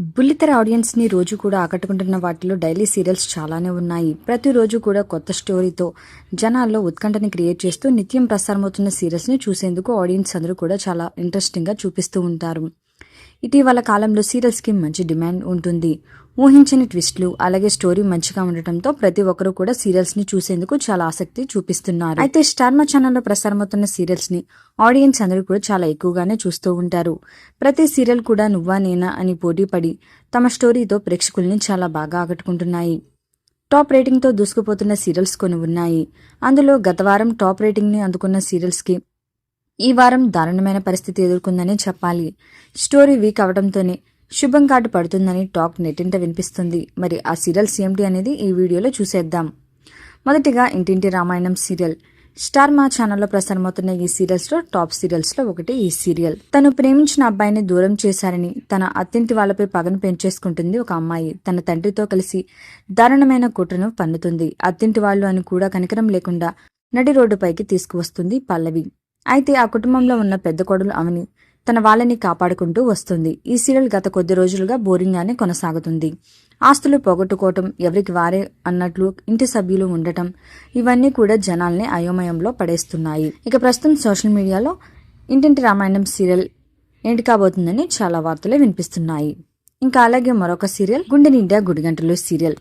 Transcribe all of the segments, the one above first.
బుల్లితెర ఆడియన్స్ని రోజు కూడా ఆకట్టుకుంటున్న వాటిలో డైలీ సీరియల్స్ చాలానే ఉన్నాయి. ప్రతిరోజు కూడా కొత్త స్టోరీతో జనాల్లో ఉత్కంఠని క్రియేట్ చేస్తూ నిత్యం ప్రసారమవుతున్న సీరియల్స్ని చూసేందుకు ఆడియన్స్ అందరూ కూడా చాలా ఇంట్రెస్టింగ్గా చూపిస్తూ ఉంటారు. ఇటీవల కాలంలో సీరియల్స్కి మంచి డిమాండ్ ఉంటుంది. ఊహించని ట్విస్ట్లు అలాగే స్టోరీ మంచిగా ఉండటంతో ప్రతి ఒక్కరూ కూడా సీరియల్స్ని చూసేందుకు చాలా ఆసక్తి చూపిస్తున్నారు. అయితే స్టార్మా ఛానల్లో ప్రసారమవుతున్న సీరియల్స్ని ఆడియన్స్ అందరూ కూడా చాలా ఎక్కువగానే చూస్తూ ఉంటారు. ప్రతి సీరియల్ కూడా నువ్వా నేనా అని పోటీపడి తమ స్టోరీతో ప్రేక్షకుల్ని చాలా బాగా ఆకట్టుకుంటున్నాయి. టాప్ రేటింగ్తో దూసుకుపోతున్న సీరియల్స్ కొన్ని ఉన్నాయి. అందులో గత వారం టాప్ రేటింగ్ని అందుకున్న సీరియల్స్కి ఈ వారం దారుణమైన పరిస్థితి ఎదుర్కొందనే చెప్పాలి. స్టోరీ వీక్ అవడంతోనే శుభం కార్డు పడుతుందని టాక్ నెట్టింట వినిపిస్తుంది. మరి ఆ సీరియల్స్ ఏమిటి అనేది ఈ వీడియోలో చూసేద్దాం. మొదటిగా ఇంటింటి రామాయణం సీరియల్. స్టార్ మా ఛానల్లో ప్రసారమవుతున్న ఈ సీరియల్స్లో టాప్ సీరియల్స్లో ఒకటి ఈ సీరియల్. తను ప్రేమించిన అబ్బాయిని దూరం చేశారని తన అత్తింటి వాళ్ళపై పగను పెంచేసుకుంటుంది ఒక అమ్మాయి. తన తండ్రితో కలిసి దారుణమైన కుట్రను పన్నుతుంది. అత్తింటి వాళ్ళు అని కూడా కనికరం లేకుండా నడి రోడ్డుపైకి తీసుకువస్తుంది పల్లవి. అయితే ఆ కుటుంబంలో ఉన్న పెద్ద కొడులు అవని తన వాళ్ళని కాపాడుకుంటూ వస్తుంది. ఈ సీరియల్ గత కొద్ది రోజులుగా బోరింగ్గానే కొనసాగుతుంది. ఆస్తులు పోగొట్టుకోవటం ఎవరికి వారే అన్నట్లు ఇంటి సభ్యులు ఉండటం ఇవన్నీ కూడా జనాల్ని అయోమయంలో పడేస్తున్నాయి. ఇక ప్రస్తుతం సోషల్ మీడియాలో ఇంటింటి రామాయణం సీరియల్ ఏంటి కాబోతుందని చాలా వార్తలే వినిపిస్తున్నాయి. ఇంకా అలాగే మరొక సీరియల్ గుండె నిండా గుడిగంటలు సీరియల్.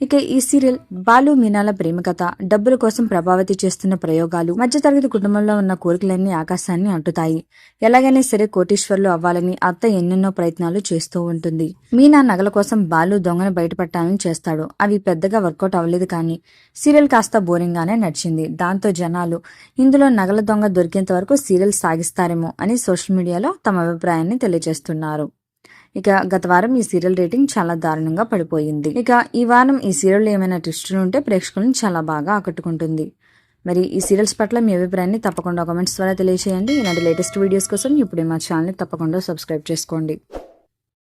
ఇక ఈ సీరియల్ బాలు మీనాల ప్రేమ కథ డబ్బుల కోసం ప్రభావితం చేస్తున్న ప్రయోగాలు మధ్యతరగతి కుటుంబంలో ఉన్న కోరికలన్నీ ఆకాశాన్ని అంటుతాయి. ఎలాగైనా సరే కోటీశ్వర్లు అవ్వాలని అత్త ఎన్నెన్నో ప్రయత్నాలు చేస్తూ ఉంటుంది. మీనా నగల కోసం బాలు దొంగను బయటపట్టాలని చేస్తాడు. అవి పెద్దగా వర్కౌట్ అవ్వలేదు కానీ సీరియల్ కాస్త బోరింగ్ గానే నడిచింది. దాంతో జనాలు ఇందులో నగల దొంగ దొరికేంత వరకు సీరియల్ సాగిస్తారేమో అని సోషల్ మీడియాలో తమ అభిప్రాయాన్ని తెలియజేస్తున్నారు. ఇక గత వారం ఈ సీరియల్ రేటింగ్ చాలా దారుణంగా పడిపోయింది. ఇక ఈ వారం ఈ సీరియల్ ఏమైనా ట్విస్టులు ఉంటే ప్రేక్షకులను చాలా బాగా ఆకట్టుకుంటుంది. మరి ఈ సీరియల్స్ పట్ల మీ అభిప్రాయాన్ని తప్పకుండా కామెంట్స్ ద్వారా తెలియజేయండి ఇలాంటి లేటెస్ట్ వీడియోస్ కోసం ఇప్పుడే మా ఛానల్ని తప్పకుండా సబ్స్క్రైబ్ చేసుకోండి.